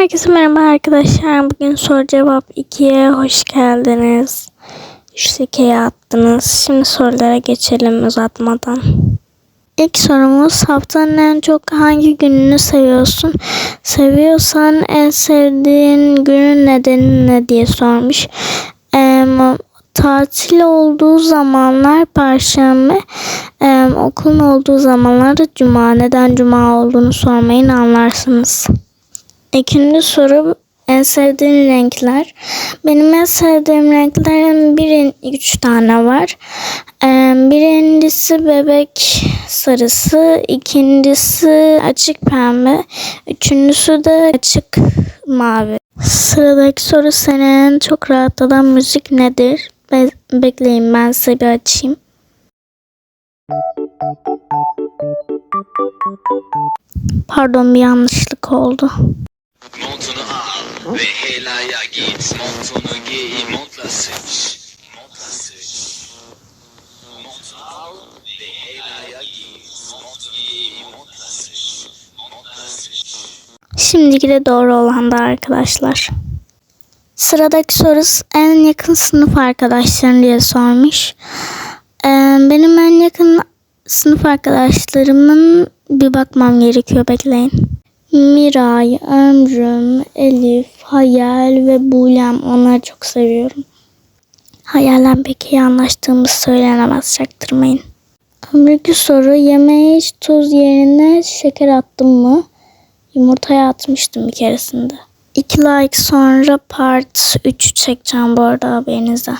Herkese merhaba arkadaşlar. Bugün soru cevap 2'ye hoş geldiniz. Şu sekeyi attınız. Şimdi sorulara geçelim uzatmadan. İlk sorumuz haftanın en çok hangi gününü seviyorsun? Seviyorsan en sevdiğin günün nedeni ne diye sormuş. Em, tatil olduğu zamanlar perşembe, em, okulun olduğu zamanlarda cuma. Neden cuma olduğunu sormayın anlarsınız. İkinci soru en sevdiğin renkler. Benim en sevdiğim renklerin birin üç tane var. Birincisi bebek sarısı, ikincisi açık pembe, üçüncüsü de açık mavi. Sıradaki soru senin çok rahatlatan müzik nedir? Be- bekleyin ben size bir açayım. Pardon bir yanlışlık oldu. Ve helaya git. Montunu giy, montla sıç. Montla sıç. Montunu al ve helaya git. Mont giy, montla sıç. Montla sıç. Şimdiki de doğru olan da arkadaşlar. Sıradaki soru en yakın sınıf arkadaşların diye sormuş. Ee, benim en yakın sınıf arkadaşlarımın bir bakmam gerekiyor bekleyin. Miray, Ömrüm, Elif, Hayal ve Bulem onları çok seviyorum. Hayalden pek iyi anlaştığımız söylenemez çaktırmayın. Ömrünkü soru yemeğe hiç tuz yerine şeker attım mı? Yumurtaya atmıştım bir keresinde. 2 like sonra part 3 çekeceğim bu arada haberinize.